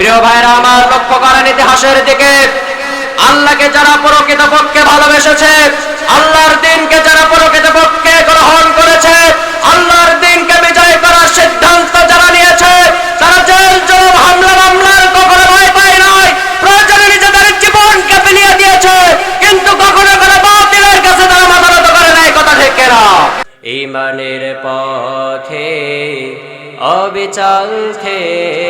প্রিয় ভাইরা আমার লক্ষ্য করেন ইতিহাসের দিকে। আল্লাহকে যারা প্রকৃতপক্ষে ভালোবেসেছে, আল্লাহর দিনকে যারা প্রকৃতপক্ষে গ্রহণ করেছে, আল্লাহর দিনকে বিজয় করার সিদ্ধান্ত যারা নিয়েছে, তারা জেল জম হামলা, মামলার কখনো ভয় পায় নাই। প্রয়োজনে নিজেদের জীবনকে বিলিয়ে দিয়েছে, কিন্তু কখনো কোনো বাতিলের কাছে তারা মাথা নত করে নাই, কথা ঠিক কেনা? ইমানের পথে অবিচল থেকে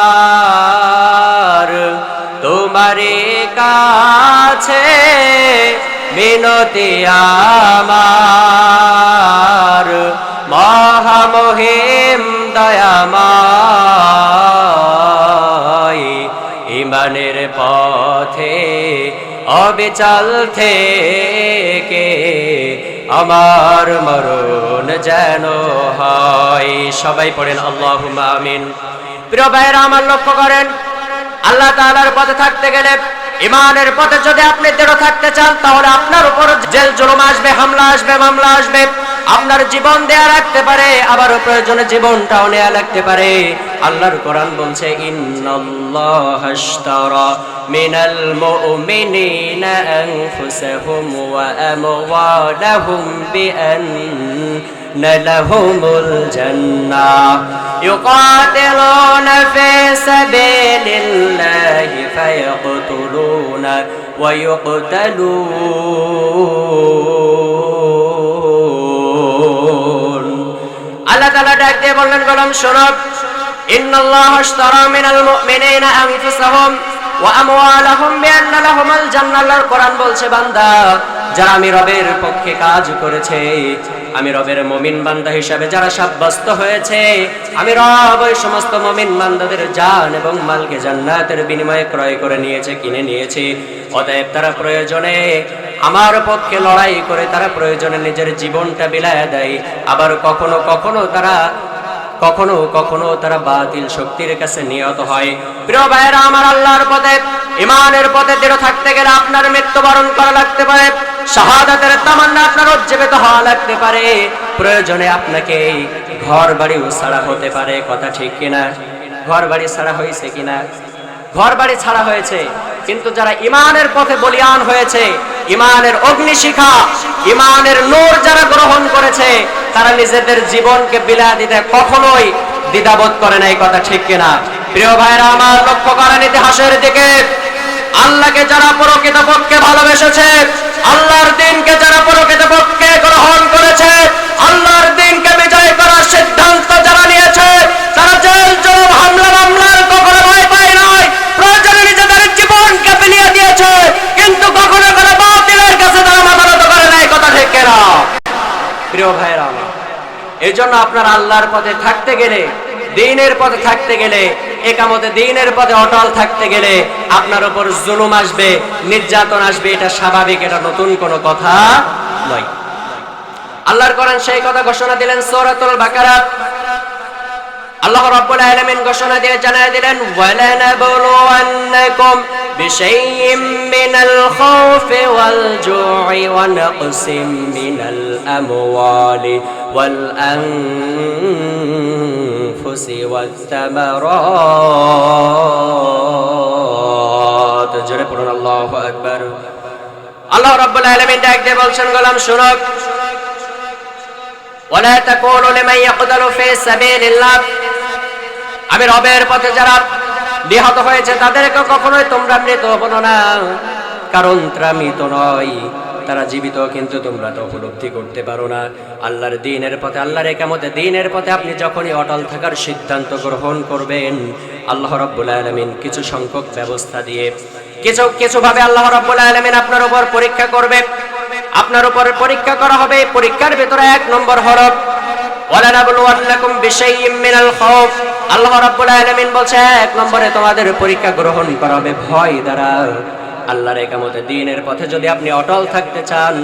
তোমারে কাছে বিনতি আমার। মহামহিম দয়াময়, ইমানের পথে অবিচল থেকে আমার মরণ যেন হয়। সবাই পড়েন আল্লাহ আমিন। প্রিয় ভাইয়েরা, আমার লক্ষ্য করেন আল্লাহ তাআলার পথে থাকতে গেলে ইমানের পথে যদি আপনি দৃঢ় থাকতে চান, তাহলে আপনার উপর জেল জুলুম আসবে, হামলা আসবে, মামলা আসবে। আপনার জীবন দেয়া রাখতে পারে, আবার প্রয়োজনে জীবনটাও নেয়া লাগতে পারে। আল্লাহর কোরআন বলছে, ইন্নাল্লাহ মিনাল لهم الجنة يقاتلون في سبيل الله فيقتلون ويقتلون আল্লাহ তাআলা ডাক দিয়ে বললেন গোলাম শোনক ইন্নাল্লাহ আশতারা মিনাল মুমিনিনা আনফুসাহুম ওয়া আমওয়ালাহুম বিআন্না লাহুমুল জান্নাহ আল্লাহর কোরআন বলছে বান্দা যারা আমি রবের পক্ষে কাজ করেছে, আমি রবের মমিন বান্দা হিসাবে যারা সাব্যস্ত হয়েছে, আমি রব ওই সমস্ত মমিন বান্দাদের জান এবং মালকে জান্নাতের বিনিময়ে ক্রয় করে নিয়েছে, কিনে নিয়েছে। অতএব তারা প্রয়োজনে আমার পক্ষে লড়াই করে তারা প্রয়োজনে নিজের জীবনটা বিলায় দেয়। আবার কখনো কখনো তারা, কখনো কখনো তারা বাতিল শক্তির কাছে নিহত হয়। প্রিয় ভাইয়েরা, আমার আল্লাহর পথে ইমানের পথে দৃঢ় থাকতে গেলে আপনার মৃত্যুবরণ করা লাগতে পারে। শাহাদাতের তামান্না আপনার উজ্জীবিত হওয়া লাগতে পারে। প্রয়োজনে আপনাকে ঘর বাড়িও ছাড়া হতে পারে, কথা ঠিক কিনা? ঘর বাড়ি ছাড়া হয়েছে কিনা? ঘর বাড়ি ছাড়া হয়েছে, কিন্তু যারা ইমানের পথে বলিয়ান হয়েছে ইমানের অগ্নিশিখা ইমানের নূর যারা গ্রহণ করেছে, তারা নিজেদের জীবনকে বিলা দিতে কখনোই দ্বিধাবোধ করে না এই কথা ঠিক কিনা? প্রিয় ভাইরা, আমার লক্ষ্য করেন ইতিহাসের দিকে। আল্লাহকে যারা প্রকৃতপক্ষে ভালোবেসেছে, আল্লাহর দিনকে যারা প্রকৃতপক্ষে গ্রহণ করেছে, আল্লাহর দিনকে বিজয় করার সিদ্ধান্ত যারা নিয়েছে, তারা জেল জম হামলা, মামলার কখনো ভয় পায় নাই। প্রয়োজনে নিজেদের জীবনকে বিলিয়ে দিয়েছে, কিন্তু কখনো কোনো বাতিলের কাছে তারা মাথা নত করে নাই, কথা ঠিক কেনা? প্রিয় ভাইরা এই জন্য আপনার আল্লাহর পথে থাকতে গেলে, দিনের পথে থাকতে গেলে একামতে দিনের পথে অটল থাকতে গেলে আপনার উপর জুলুম আসবে, নির্যাতন আসবে, এটা স্বাভাবিক, এটা নতুন কোনো কথা নয়। আল্লাহর করেন সেই কথা ঘোষণা দিলেন সূরাতুল বাকারা। আল্লাহ রাব্বুল আলামিন ঘোষণা দিয়ে জানায় দিলেন, ওয়ালানাবলুওয়ান্নাকুম বিশাইইম মিনাল খাউফি ওয়াল জু'i ওয়া নাকসিম মিনাল আমওয়ালি ওয়াল আনফুসি ওয়াত তামারাত জোরে পড়ুন আল্লাহু আকবার আল্লাহ রাব্বুল আলামিন ডাক দিয়ে বলছেন গোলাম শুনুক ولا تقولوا لمن يقتل في سبيل الله আমি রবের পথে যারা নিহত হয়েছে তাদেরকে কখনোই তোমরা মৃত বলো না কারণ তারা মৃত নয় তারা জীবিত, কিন্তু তোমরা তো উপলব্ধি করতে পারো না। আল্লাহর দিনের পথে, আল্লাহর একামতে, দিনের পথে আপনি যখনই অটল থাকার সিদ্ধান্ত গ্রহণ করবেন, আল্লাহ রব্বুল আলমিন কিছু সংখ্যক ব্যবস্থা দিয়ে, কিছু কিছু ভাবে আল্লাহ রব্বুল আলমিন আপনার উপর পরীক্ষা করবে। আপনার উপর পরীক্ষা করা হবে, পরীক্ষার ভেতরে এক নম্বর হরফ আল্লাহ রাব্বুল আলামিন বলছে, এক নম্বরে তোমাদের পরীক্ষা গ্রহণ করা হবে, ভয় দ্বারা। আল্লাহর একামতে দিনের পথে যদি আপনি অটল থাকতে চান,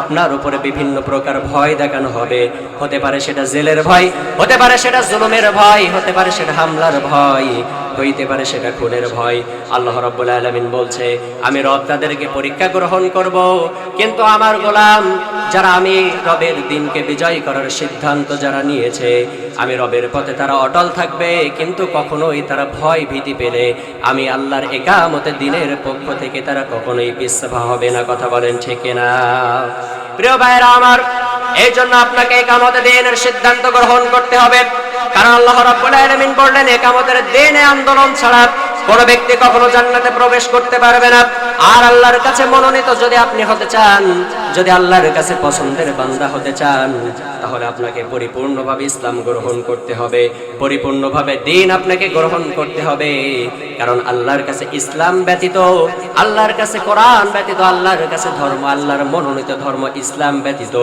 আপনার উপরে বিভিন্ন প্রকার ভয় দেখানো হবে। হতে পারে সেটা জেলের ভয়, হতে পারে সেটা জুলুমের ভয়, হতে পারে সেটা হামলার ভয়, হইতে পারে সেটা খুনের ভয়। আল্লাহ রব্বুল আলমিন বলছে, আমি রব তাদেরকে পরীক্ষা গ্রহণ করব, কিন্তু আমার গোলাম যারা আমি রবের দিনকে বিজয় করার সিদ্ধান্ত যারা নিয়েছে, আমি রবের পথে তারা অটল থাকবে, কিন্তু কখনোই তারা ভয় ভীতি পেলে। আমি আল্লাহর একামতে দিনের পক্ষ থেকে তারা কখনোই পিছপা হবে না, কথা বলেন ঠিক না প্রিয় ভাইরা আমার, এই জন্য আপনাকে একামতে দিনের সিদ্ধান্ত গ্রহণ করতে হবে। কারণ আল্লাহ আলামিন বললেন, একামতের দিনে আন্দোলন ছাড়া কোন ব্যক্তি কখনো জান্নাতে প্রবেশ করতে পারবে না। আর আল্লাহর কাছে মনোনীত যদি আপনি হতে চান, যদি আল্লাহর কাছে পছন্দের বান্দা হতে চান, তাহলে আপনাকে পরিপূর্ণভাবে ইসলাম গ্রহণ করতে হবে। পরিপূর্ণভাবে দিন আপনাকে গ্রহণ করতে হবে। কারণ আল্লাহর কাছে ইসলাম ব্যতীত, আল্লাহর কাছে কোরআন ব্যতীত, আল্লাহর কাছে ধর্ম, আল্লাহর মনোনীত ধর্ম ইসলাম ব্যতীত।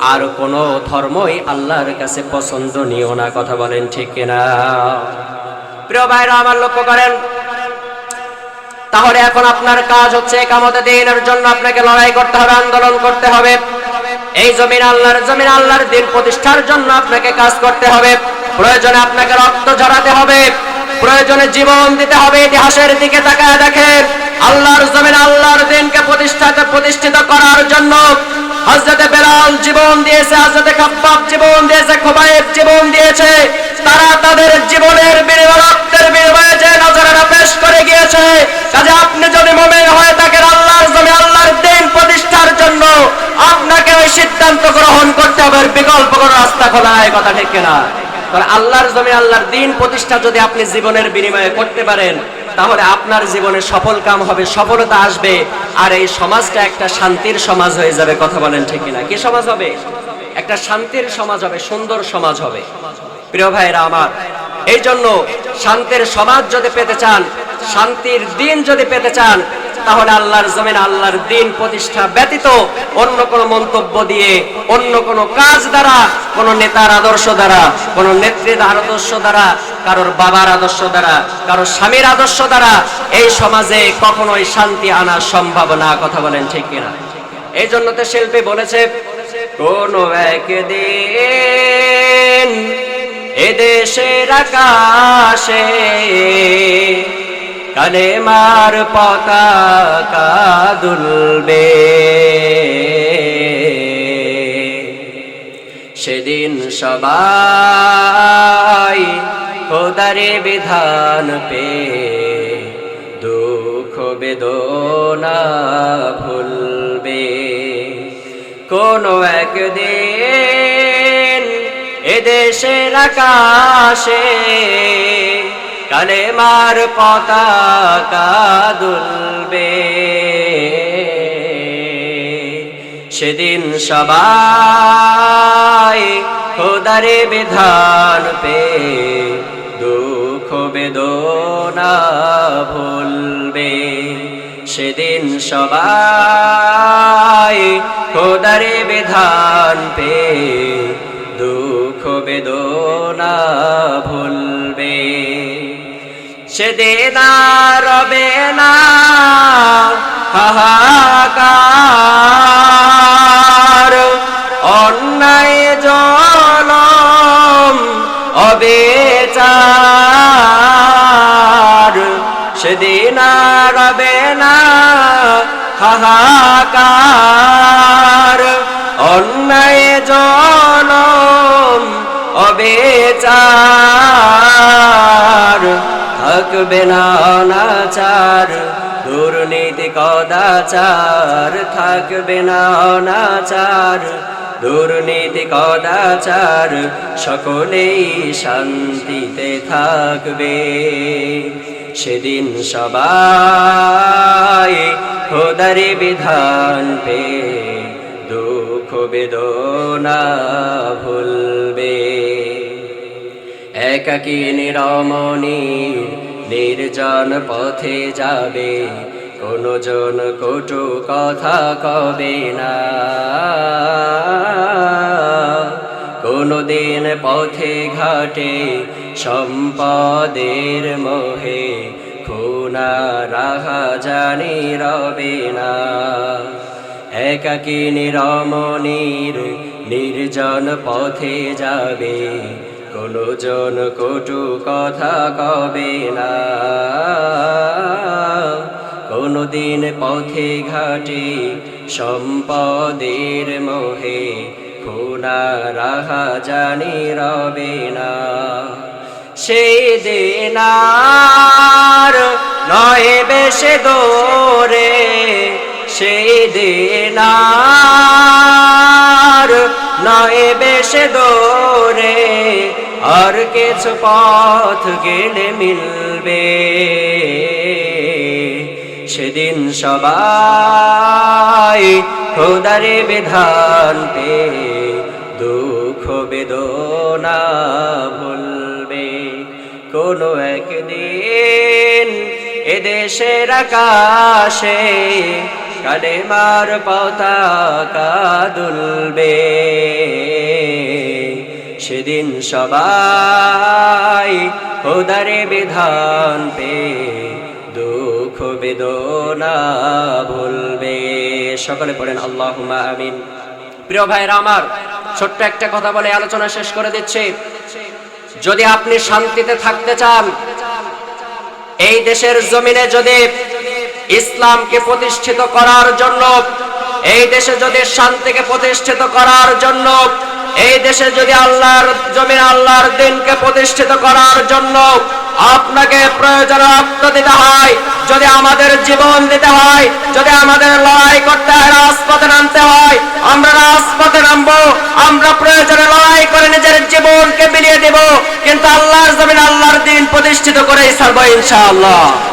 আর কোন ধর্মই আল্লাহর কাছে পছন্দনীয় না, কথা বলেন ঠিক কিনা? প্রিয় ভাইরা, আমার লক্ষ্য করেন তাহলে এখন আপনার কাজ হচ্ছে একামতে দিনের জন্য আপনাকে লড়াই করতে হবে, আন্দোলন করতে হবে। এই জমিন আল্লাহর জমিন আল্লাহর দিন প্রতিষ্ঠার জন্য আপনাকে কাজ করতে হবে। প্রয়োজনে আপনাকে রক্ত ঝরাতে হবে। প্রয়োজনে জীবন দিতে হবে। ইতিহাসের দিকে তাকায় দেখেন। আল্লাহর জমিন আল্লাহর দিনকে প্রতিষ্ঠাত, প্রতিষ্ঠিত করার জন্য হজরতে বেলাল জীবন দিয়েছে হজরতে খাব্বাব জীবন দিয়েছে খোবাইব জীবন দিয়েছে। তারা তাদের জীবনের বিনিময় রক্তের বিনিময়ে যে নজরানা পেশ করে গিয়েছে, কাজে আপনি যদি মোমেন হয়ে থাকেন, আল্লাহর জমি আল্লাহর দিন প্রতিষ্ঠার জন্য আপনাকে ওই সিদ্ধান্ত গ্রহণ করতে হবে বিকল্প কোনো রাস্তা খোলা এই কথা ঠিক কিনা? কারণ আল্লাহর জমি আল্লাহর দিন প্রতিষ্ঠা যদি আপনি জীবনের বিনিময়ে করতে পারেন তাহলে আপনার জীবনে সফল কাম হবে, সফলতা আসবে, আর এই সমাজটা একটা শান্তির সমাজ হয়ে যাবে, কথা বলেন ঠিক কিনা। কি সমাজ হবে? একটা শান্তির সমাজ হবে, সুন্দর সমাজ হবে। প্রিয় ভাইরা আমার, এই জন্য শান্তির সমাজ যদি পেতে চান, শান্তির দিন যদি পেতে চান, তাহলে আল্লাহর জমিন, আল্লাহর দিন প্রতিষ্ঠা ব্যতীত অন্য কোন মন্তব্য দিয়ে, অন্য কোন কাজ দ্বারা, কোন নেতার আদর্শ দ্বারা, কোন নেত্রীর আদর্শ দ্বারা কারোর বাবার আদর্শ দ্বারা, কারোর স্বামীর আদর্শ দ্বারা এই সমাজে কখনোই শান্তি আনা সম্ভব না, কথা বলেন ঠিক কিনা? এই জন্য তো শিল্পী বলেছে, কোন একদিন এদেশের আকাশে কালেমার পতাকা দুলবে। সেদিন সবাই খোদারে বিধান পে, দুঃখ বেদনা ভুলবে। কোনো একদিন এদেশের আকাশে কালেমার পতাকা দুলবে। সেদিন সবাই খোদারে বিধান পে বেদনা ভুলবে। সেদিন সবাই খোদারে বিধান পে দুঃখ বেদনা ভুলবে। সেদিন রবে না হাহাকার। অন্যায় জলম অবেচার সেদিন আর রবে না হাহাকার। অন্যায় জলম অবেচার থাকবে না অনাচার, দুর্নীতি কদাচার। থাকবে না অনাচার দুর্নীতি, কদাচার, সকলেই শান্তিতে থাকবে। সেদিন সবাই খোদারি বিধান পে দুঃখ বেদনা ভুলবে। একাকী নিরমণি নির্জন পথে যাবে। কোনো জন কটু কথা কবে না। কোনো দিন পথে ঘাটে সম্পদের মোহে খুন রাহা জানি রবে না। একাকী নিরমণির নির্জন পথে যাবে কোনো জন কটু কথা কবে না। কোনদিন পথে ঘাটে, সম্পদের মোহে খুনা রাহা জানি রবে না। সেই দিনার নয় বেশে দোরে সেই দিনার নয় বেশে দোরে আর কিছু পথ গেলে মিলবে। সেদিন সবাই খোদারে বিধান পে দুঃখ বেদনা ভুলবে। কোনো একদিন এদেশের আকাশে কালেমার পতাকা দুলবে। সেদিন সবাই খোদারে বিধান পে বেদনা ভুলবে। সকলে পড়েন আল্লাহ আমিন। প্রিয় ভাইরা আমার, ছোট্ট একটা কথা বলে আলোচনা শেষ করে দিচ্ছি। যদি আপনি শান্তিতে থাকতে চান, এই দেশের জমিনে যদি ইসলামকে প্রতিষ্ঠিত করার জন্য, এই দেশে যদি শান্তিকে প্রতিষ্ঠিত করার জন্য, এই দেশে যদি আল্লাহর জমিন আল্লাহর দিনকে প্রতিষ্ঠিত করার জন্য আপনাকে প্রয়োজন রক্ত দিতে হয়। যদি আমাদের জীবন দিতে হয়, যদি আমাদের লড়াই করতে হয়, রাজপথে নামতে হয়, আমরা রাজপথে নামবো, আমরা প্রয়োজনে লড়াই করে নিজের জীবনকে বিলিয়ে দেব। কিন্তু আল্লাহর জমিন আল্লাহর দিন প্রতিষ্ঠিত করেই সর্ব ইনশাআল্লাহ।